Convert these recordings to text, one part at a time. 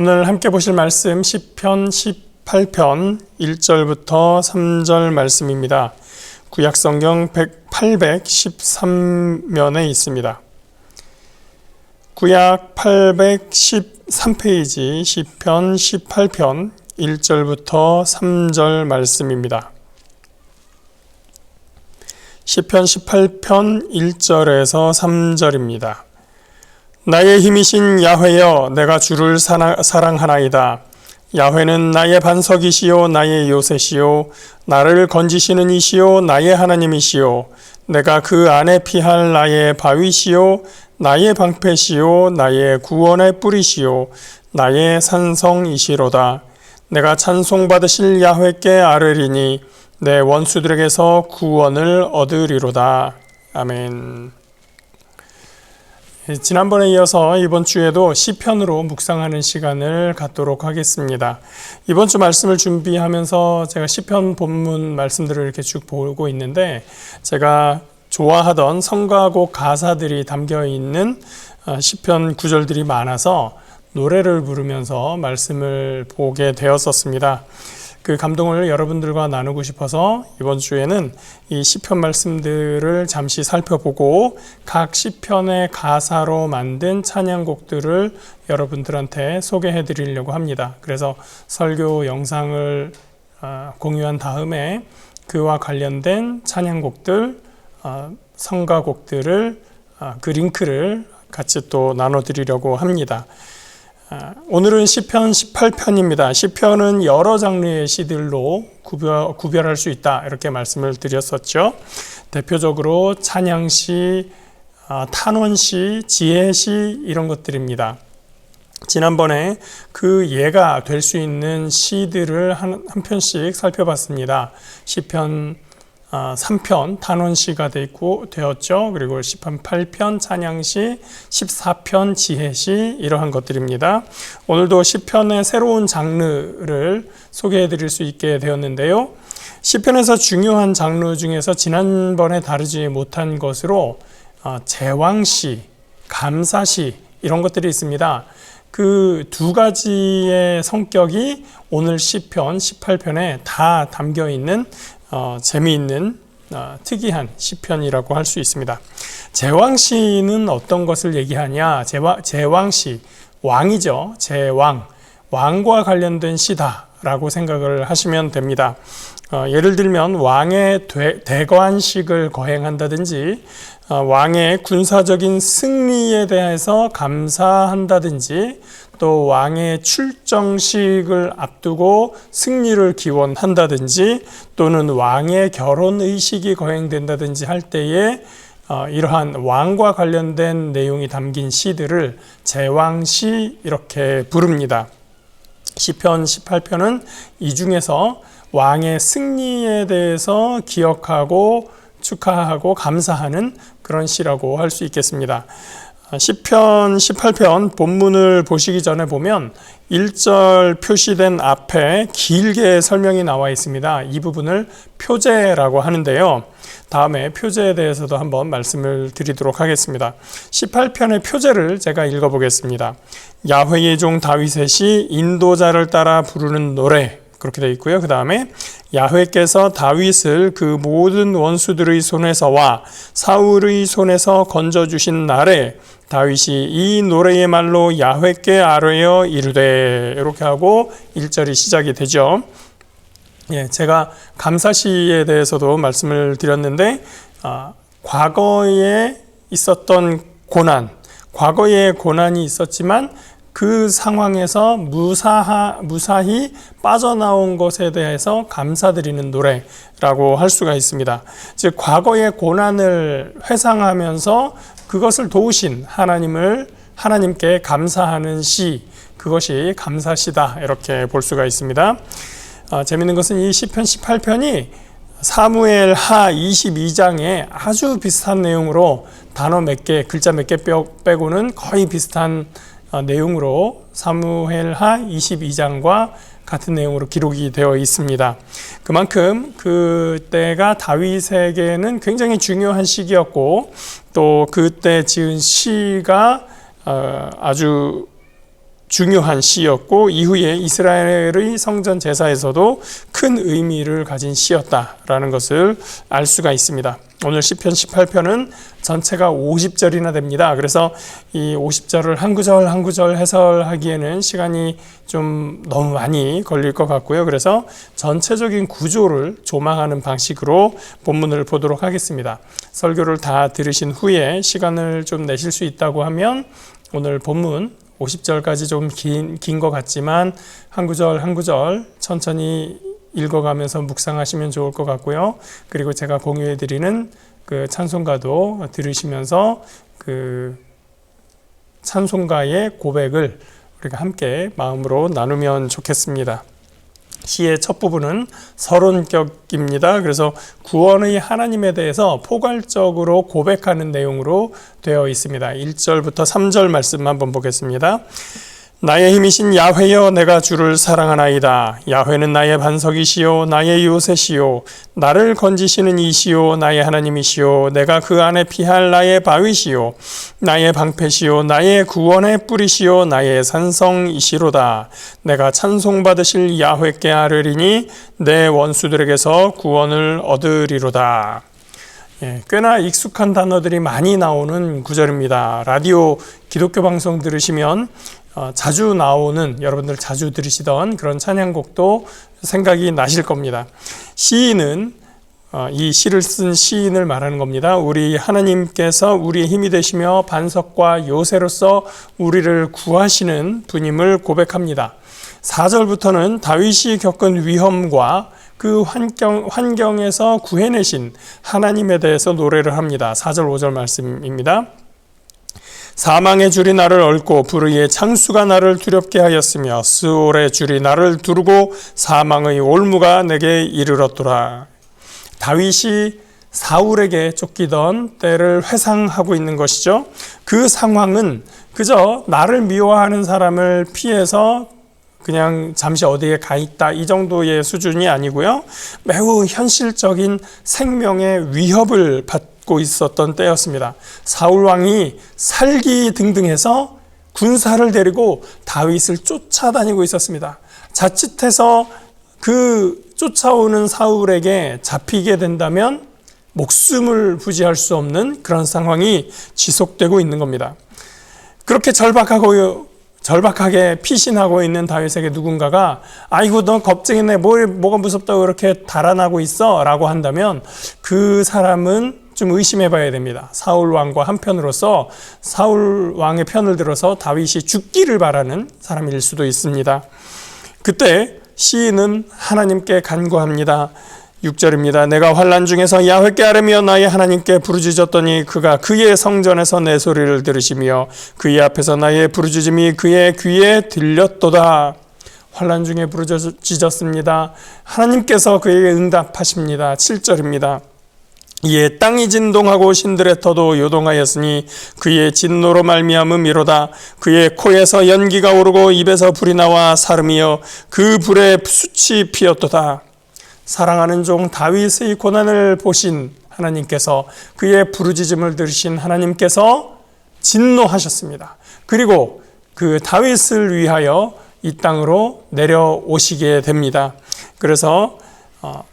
오늘 함께 보실 말씀 10편 18편 1절부터 3절 말씀입니다. 구약 성경 813면에 있습니다. 구약 813페이지 10편 18편 1절부터 3절 말씀입니다. 10편 18편 1절에서 3절입니다. 나의 힘이신 야훼여 내가 주를 사랑 하나이다. 야훼는 나의 반석이시요 나의 요새시요. 나를 건지시는 이시요 나의 하나님이시요. 내가 그 안에 피할 나의 바위시요 나의 방패시요 나의 구원의 뿌리시요. 나의 산성이시로다. 내가 찬송 받으실 야훼께 아뢰리니 내 원수들에게서 구원을 얻으리로다. 아멘. 예, 지난번에 이어서 이번 주에도 시편으로 묵상하는 시간을 갖도록 하겠습니다. 이번 주 말씀을 준비하면서 제가 시편 본문 말씀들을 이렇게 쭉 보고 있는데 제가 좋아하던 성가곡 가사들이 담겨 있는 어, 시편 구절들이 많아서 노래를 부르면서 말씀을 보게 되었었습니다. 그 감동을 여러분들과 나누고 싶어서 이번 주에는 이 시편 말씀들을 잠시 살펴보고 각 시편의 가사로 만든 찬양곡들을 여러분들한테 소개해 드리려고 합니다. 그래서 설교 영상을 어, 공유한 다음에 그와 관련된 찬양곡들, 어, 성가곡들을 어, 그 링크를 같이 또 나눠 드리려고 합니다. 아, 오늘은 시편 18편입니다. 시편은 여러 장르의 시들로 구별, 구별할 수 있다 이렇게 말씀을 드렸었죠. 대표적으로 찬양시, 아, 탄원시, 지혜시 이런 것들입니다. 지난번에 그 예가 될 수 있는 시들을 한, 한 편씩 살펴봤습니다. 시편 3편 아, 단원시가 되고 되었죠. 그리고 10편 8편 찬양시, 14편 지혜시 이러한 것들입니다. 오늘도 10편의 새로운 장르를 소개해 드릴 수 있게 되었는데요. 10편에서 중요한 장르 중에서 지난번에 다루지 못한 것으로 어, 제왕시, 감사시 이런 것들이 있습니다. 그 두 가지의 성격이 오늘 10편, 18편에 다 담겨 있는 어, 재미있는 어, 특이한 시편이라고 할 수 있습니다. 제왕시는 어떤 것을 얘기하냐? 제와, 제왕시 왕이죠. 제왕 왕과 관련된 시다라고 생각을 하시면 됩니다. 어, 예를 들면 왕의 되, 대관식을 거행한다든지 어, 왕의 군사적인 승리에 대해서 감사한다든지 또 왕의 출정식을 앞두고 승리를 기원한다든지 또는 왕의 결혼 의식이 거행된다든지 할 때에 어, 이러한 왕과 관련된 내용이 담긴 시들을 제왕시 이렇게 부릅니다. 시편 18편은 이 중에서 왕의 승리에 대해서 기억하고 축하하고 감사하는 그런 시라고 할 수 있겠습니다. 10편, 18편 본문을 보시기 전에 보면 1절 표시된 앞에 길게 설명이 나와 있습니다. 이 부분을 표제라고 하는데요. 다음에 표제에 대해서도 한번 말씀을 드리도록 하겠습니다. 18편의 표제를 제가 읽어보겠습니다. 야훼의 종 다윗의 시 인도자를 따라 부르는 노래 그렇게 되어 있고요. 그 다음에 야훼께서 다윗을 그 모든 원수들의 손에서와 사울의 손에서 건져 주신 날에 다윗이 이 노래의 말로 야훼께 아뢰어 이르되 이렇게 하고 1절이 시작이 되죠. 예, 제가 감사시에 대해서도 말씀을 드렸는데 아, 과거에 있었던 고난, 과거에 고난이 있었지만 그 상황에서 무사하, 무사히 빠져나온 것에 대해서 감사드리는 노래라고 할 수가 있습니다. 즉, 과거의 고난을 회상하면서 그것을 도우신 하나님을 하나님께 감사하는 시, 그것이 감사시다. 이렇게 볼 수가 있습니다. 아, 재밌는 것은 이 시편 18편이 사무엘 하 22장에 아주 비슷한 내용으로 단어 몇 개, 글자 몇 개 빼고는 거의 비슷한 어, 내용으로 사무엘 하 22장과 같은 내용으로 기록이 되어 있습니다. 그만큼 그때가 다윗에게는 굉장히 중요한 시기였고 또 그때 지은 시가 어, 아주 중요한 시였고 이후에 이스라엘의 성전 제사에서도 큰 의미를 가진 시였다라는 것을 알 수가 있습니다. 오늘 시편 18편은 전체가 50절이나 됩니다. 그래서 이 50절을 한 구절 한 구절 해설하기에는 시간이 좀 너무 많이 걸릴 것 같고요. 그래서 전체적인 구조를 조망하는 방식으로 본문을 보도록 하겠습니다. 설교를 다 들으신 후에 시간을 좀 내실 수 있다고 하면 오늘 본문 50절까지 좀긴긴것 같지만 한 구절 한 구절 천천히 읽어가면서 묵상하시면 좋을 것 같고요. 그리고 제가 공유해 드리는 그 찬송가도 들으시면서 그 찬송가의 고백을 우리가 함께 마음으로 나누면 좋겠습니다. 시의 첫 부분은 서론격입니다. 그래서 구원의 하나님에 대해서 포괄적으로 고백하는 내용으로 되어 있습니다. 1절부터 3절 말씀 한번 보겠습니다. 나의 힘이신 야훼여 내가 주를 사랑하나이다. 야훼는 나의 반석이시요 나의 요새시요 나를 건지시는 이시요 나의 하나님이시요 내가 그 안에 피할 나의 바위시요 나의 방패시요 나의 구원의 뿌리시요 나의 산성이시로다. 내가 찬송받으실 야훼께 아르리니 내 원수들에게서 구원을 얻으리로다. 예, 꽤나 익숙한 단어들이 많이 나오는 구절입니다. 라디오 기독교 방송 들으시면 어, 자주 나오는 여러분들 자주 들으시던 그런 찬양곡도 생각이 나실 겁니다. 시인은 어, 이 시를 쓴 시인을 말하는 겁니다. 우리 하나님께서 우리의 힘이 되시며 반석과 요새로서 우리를 구하시는 분임을 고백합니다. 4절부터는 다윗이 겪은 위험과 그 환경, 환경에서 구해내신 하나님에 대해서 노래를 합니다. 4절, 5절 말씀입니다. 사망의 줄이 나를 얽고 불의의 창수가 나를 두렵게 하였으며 스올의 줄이 나를 두르고 사망의 올무가 내게 이르렀더라. 다윗이 사울에게 쫓기던 때를 회상하고 있는 것이죠. 그 상황은 그저 나를 미워하는 사람을 피해서 그냥 잠시 어디에 가 있다 이 정도의 수준이 아니고요. 매우 현실적인 생명의 위협을 받 듣고 있었던 때였습니다. 사울 왕이 살기 등등해서 군사를 데리고 다윗을 쫓아다니고 있었습니다. 자칫해서 그 쫓아오는 사울에게 잡히게 된다면 목숨을 부지할 수 없는 그런 상황이 지속되고 있는 겁니다. 그렇게 절박하고 절박하게 피신하고 있는 다윗에게 누군가가 아이고 너 겁쟁이네 뭘 뭐가 무섭다고 그렇게 달아나고 있어라고 한다면 그 사람은 좀 의심해 봐야 됩니다. 사울 왕과 한편으로서 사울 왕의 편을 들어서 다윗이 죽기를 바라는 사람일 수도 있습니다. 그때 시인은 하나님께 간구합니다. 6절입니다. 내가 환란 중에서 야훼께 아뢰며 나의 하나님께 부르짖었더니 그가 그의 성전에서 내 소리를 들으시며 그의 앞에서 나의 부르짖음이 그의 귀에 들렸도다. 환란 중에 부르짖었습니다. 하나님께서 그에게 응답하십니다. 7절입니다. 이에 땅이 진동하고 신들의 터도 요동하였으니 그의 진노로 말미암음이로다 그의 코에서 연기가 오르고 입에서 불이 나와 사름이여 그 불에 숯이 피었도다 사랑하는 종 다윗의 고난을 보신 하나님께서 그의 부르짖음을 들으신 하나님께서 진노하셨습니다. 그리고 그 다윗을 위하여 이 땅으로 내려오시게 됩니다. 그래서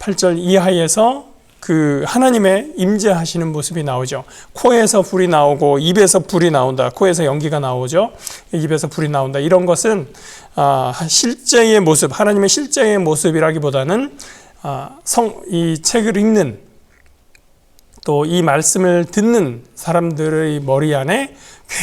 8절 어, 이하에서 그 하나님의 임재하시는 모습이 나오죠. 코에서 불이 나오고 입에서 불이 나온다. 코에서 연기가 나오죠. 입에서 불이 나온다. 이런 것은 아, 실제의 모습, 하나님의 실제의 모습이라기보다는 아, 성, 이 책을 읽는 또 이 말씀을 듣는 사람들의 머리 안에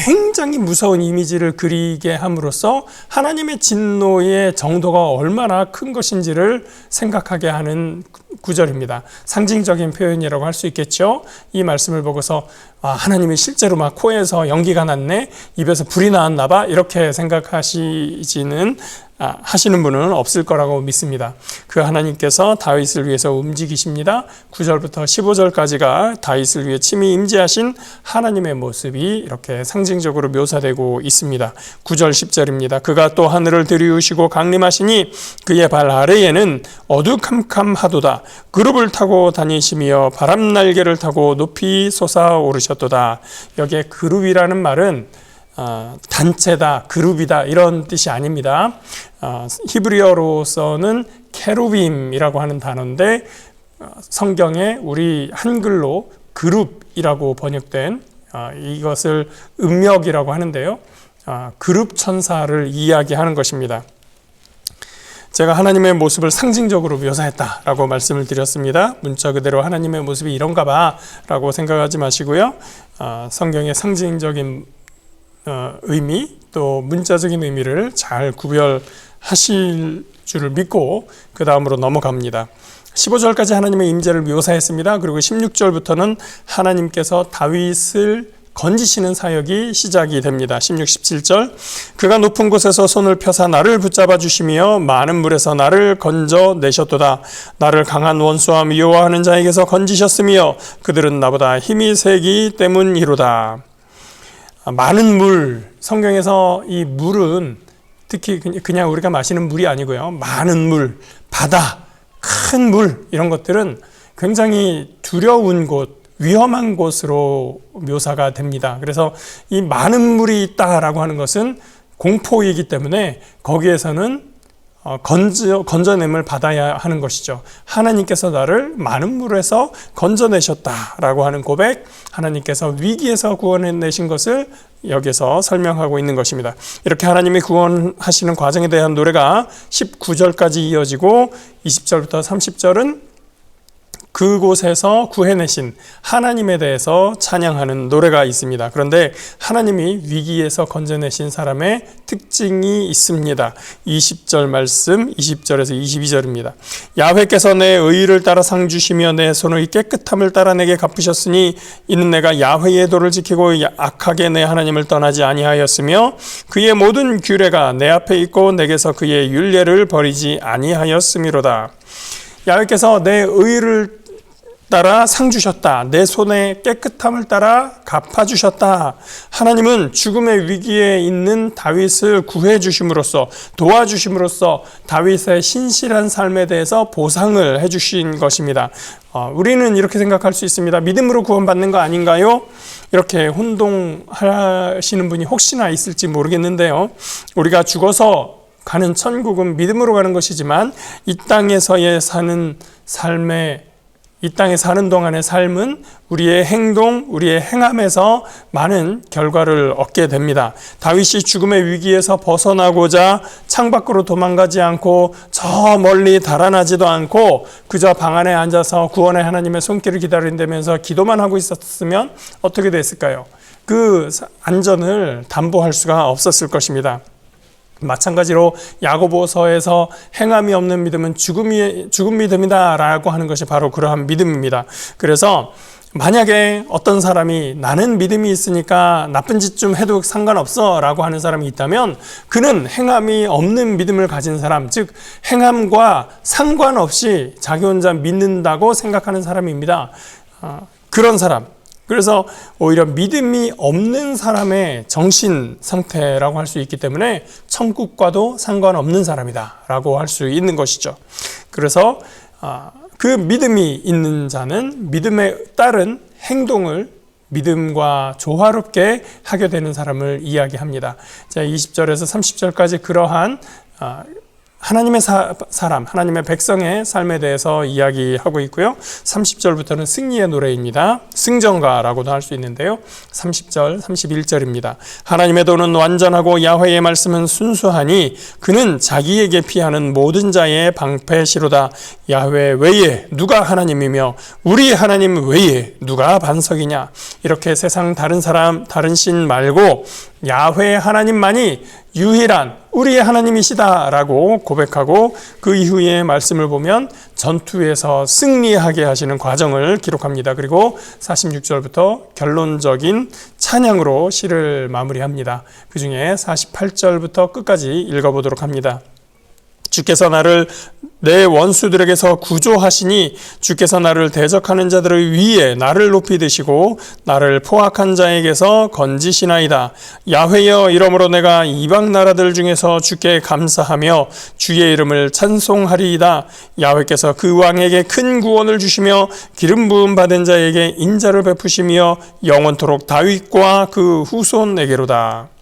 굉장히 무서운 이미지를 그리게 함으로써 하나님의 진노의 정도가 얼마나 큰 것인지를 생각하게 하는 구절입니다. 상징적인 표현이라고 할 수 있겠죠. 이 말씀을 보고서 아, 하나님이 실제로 막 코에서 연기가 났네, 입에서 불이 나왔나 봐 이렇게 생각하시지는 아, 하시는 분은 없을 거라고 믿습니다. 그 하나님께서 다윗을 위해서 움직이십니다. 9절부터 15절까지가 다윗을 위해 친히 임재하신 하나님의 모습이 이렇게 상징적으로 묘사되고 있습니다. 9절 10절입니다. 그가 또 하늘을 들이우시고 강림하시니 그의 발 아래에는 어두캄캄하도다. 그룹을 타고 다니시며 바람 날개를 타고 높이 솟아오르셨도다. 여기에 그룹이라는 말은 어, 단체다, 그룹이다 이런 뜻이 아닙니다. 어, 히브리어로서는 케루빔이라고 하는 단어인데 어, 성경에 우리 한글로 그룹이라고 번역된 어, 이것을 음력이라고 하는데요. 어, 그룹 천사를 이야기하는 것입니다. 제가 하나님의 모습을 상징적으로 묘사했다라고 말씀을 드렸습니다. 문자 그대로 하나님의 모습이 이런가 봐라고 생각하지 마시고요. 어, 성경의 상징적인 어, 의미 또 문자적인 의미를 잘 구별하실 줄을 믿고 그 다음으로 넘어갑니다. 15절까지 하나님의 임재를 묘사했습니다. 그리고 16절부터는 하나님께서 다윗을 건지시는 사역이 시작이 됩니다. 16, 17절. 그가 높은 곳에서 손을 펴사 나를 붙잡아 주시며 많은 물에서 나를 건져 내셨도다. 나를 강한 원수와 미워하는 자에게서 건지셨으며 그들은 나보다 힘이 세기 때문이로다. 많은 물, 성경에서 이 물은 특히 그냥 우리가 마시는 물이 아니고요. 많은 물, 바다, 큰 물, 이런 것들은 굉장히 두려운 곳, 위험한 곳으로 묘사가 됩니다. 그래서 이 많은 물이 있다라고 하는 것은 공포이기 때문에 거기에서는 어, 건져, 건져냄을 받아야 하는 것이죠. 하나님께서 나를 많은 물에서 건져내셨다라고 하는 고백, 하나님께서 위기에서 구원해내신 것을 여기서 설명하고 있는 것입니다. 이렇게 하나님이 구원하시는 과정에 대한 노래가 19절까지 이어지고 20절부터 30절은 그곳에서 구해내신 하나님에 대해서 찬양하는 노래가 있습니다. 그런데 하나님이 위기에서 건져내신 사람의 특징이 있습니다. 20절 말씀, 20절에서 22절입니다. 야훼께서 내 의를 따라 상 주시며 내 손의 깨끗함을 따라 내게 갚으셨으니 이는 내가 야훼의 도를 지키고 악하게 내 하나님을 떠나지 아니하였으며 그의 모든 규례가 내 앞에 있고 내게서 그의 율례를 버리지 아니하였음이로다. 야훼께서 내 의를 따라 상 주셨다. 내 손의 깨끗함을 따라 갚아 주셨다. 하나님은 죽음의 위기에 있는 다윗을 구해 주심으로써 도와 주심으로써 다윗의 신실한 삶에 대해서 보상을 해 주신 것입니다. 어, 우리는 이렇게 생각할 수 있습니다. 믿음으로 구원받는 거 아닌가요? 이렇게 혼동하시는 분이 혹시나 있을지 모르겠는데요. 우리가 죽어서 가는 천국은 믿음으로 가는 것이지만 이 땅에서의 사는 삶의 이 땅에 사는 동안의 삶은 우리의 행동, 우리의 행함에서 많은 결과를 얻게 됩니다. 다윗이 죽음의 위기에서 벗어나고자 창밖으로 도망가지 않고 저 멀리 달아나지도 않고 그저 방 안에 앉아서 구원의 하나님의 손길을 기다린다면서 기도만 하고 있었으면 어떻게 됐을까요? 그 안전을 담보할 수가 없었을 것입니다. 마찬가지로 야고보서에서 행함이 없는 믿음은 죽음이 죽음 믿음이다라고 하는 것이 바로 그러한 믿음입니다. 그래서 만약에 어떤 사람이 나는 믿음이 있으니까 나쁜 짓 좀 해도 상관없어 라고 하는 사람이 있다면 그는 행함이 없는 믿음을 가진 사람, 즉, 행함과 상관없이 자기 혼자 믿는다고 생각하는 사람입니다. 어, 그런 사람, 그래서 오히려 믿음이 없는 사람의 정신 상태라고 할 수 있기 때문에 천국과도 상관없는 사람이다라고 할 수 있는 것이죠. 그래서 아, 그 믿음이 있는 자는 믿음에 따른 행동을 믿음과 조화롭게 하게 되는 사람을 이야기합니다. 자, 20절에서 30절까지 그러한 아, 하나님의 사, 람 하나님의 백성의 삶에 대해서 이야기하고 있고요. 30절부터는 승리의 노래입니다. 승전가라고도 할 수 있는데요. 30절, 31절입니다. 하나님의 도는 완전하고 야훼의 말씀은 순수하니 그는 자기에게 피하는 모든 자의 방패시로다. 야훼 외에 누가 하나님이며 우리 하나님 외에 누가 반석이냐. 이렇게 세상 다른 사람, 다른 신 말고 야훼 하나님만이 유일한 우리의 하나님이시다라고 고백하고 그 이후의 말씀을 보면 전투에서 승리하게 하시는 과정을 기록합니다. 그리고 46절부터 결론적인 찬양으로 시를 마무리합니다. 그 중에 48절부터 끝까지 읽어보도록 합니다. 주께서 나를 내 원수들에게서 구조하시니 주께서 나를 대적하는 자들을 위해 나를 높이 드시고 나를 포악한 자에게서 건지시나이다. 야훼여 이러므로 내가 이방 나라들 중에서 주께 감사하며 주의 이름을 찬송하리이다. 야훼께서 그 왕에게 큰 구원을 주시며 기름 부음 받은 자에게 인자를 베푸시며 영원토록 다윗과 그 후손에게로다.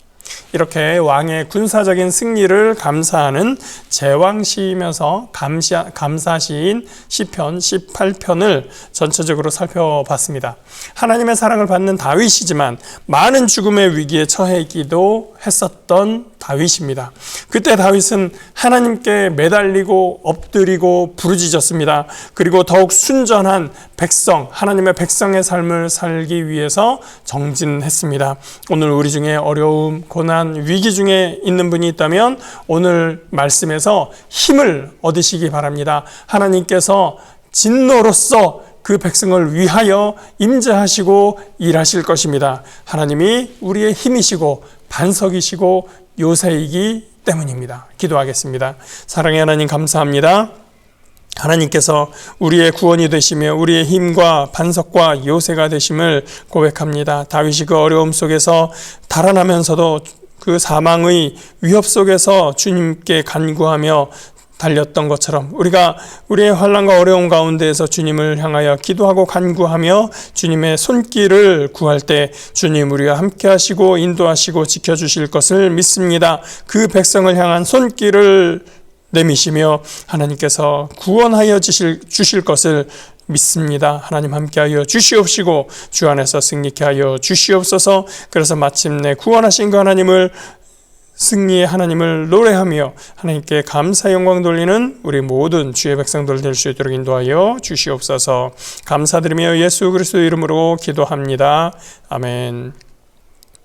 이렇게 왕의 군사적인 승리를 감사하는 제왕시이면서 감사, 감사시인 시편 18편을 전체적으로 살펴봤습니다. 하나님의 사랑을 받는 다윗이지만 많은 죽음의 위기에 처해있기도 했었던 다윗입니다. 그때 다윗은 하나님께 매달리고 엎드리고 부르짖었습니다. 그리고 더욱 순전한 백성, 하나님의 백성의 삶을 살기 위해서 정진했습니다. 오늘 우리 중에 어려움, 고난, 위기 중에 있는 분이 있다면 오늘 말씀에서 힘을 얻으시기 바랍니다. 하나님께서 진노로서 그 백성을 위하여 임재하시고 일하실 것입니다. 하나님이 우리의 힘이시고 반석이시고 요새이기 때문입니다. 기도하겠습니다. 사랑의 하나님 감사합니다. 하나님께서 우리의 구원이 되시며 우리의 힘과 반석과 요새가 되심을 고백합니다. 다윗이 그 어려움 속에서 달아나면서도 그 사망의 위협 속에서 주님께 간구하며 달렸던 것처럼 우리가 우리의 환란과 어려움 가운데에서 주님을 향하여 기도하고 간구하며 주님의 손길을 구할 때 주님 우리와 함께 하시고 인도하시고 지켜 주실 것을 믿습니다. 그 백성을 향한 손길을 내미시며 하나님께서 구원하여 주실, 주실 것을 믿습니다. 하나님 함께하여 주시옵시고 주 안에서 승리케 하여 주시옵소서. 그래서 마침내 구원하신 그 하나님을 승리의 하나님을 노래하며 하나님께 감사 영광 돌리는 우리 모든 주의 백성들 될 수 있도록 인도하여 주시옵소서. 감사드리며 예수 그리스도 이름으로 기도합니다. 아멘.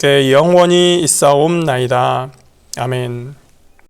께 영원히 있사옵나이다. 아멘.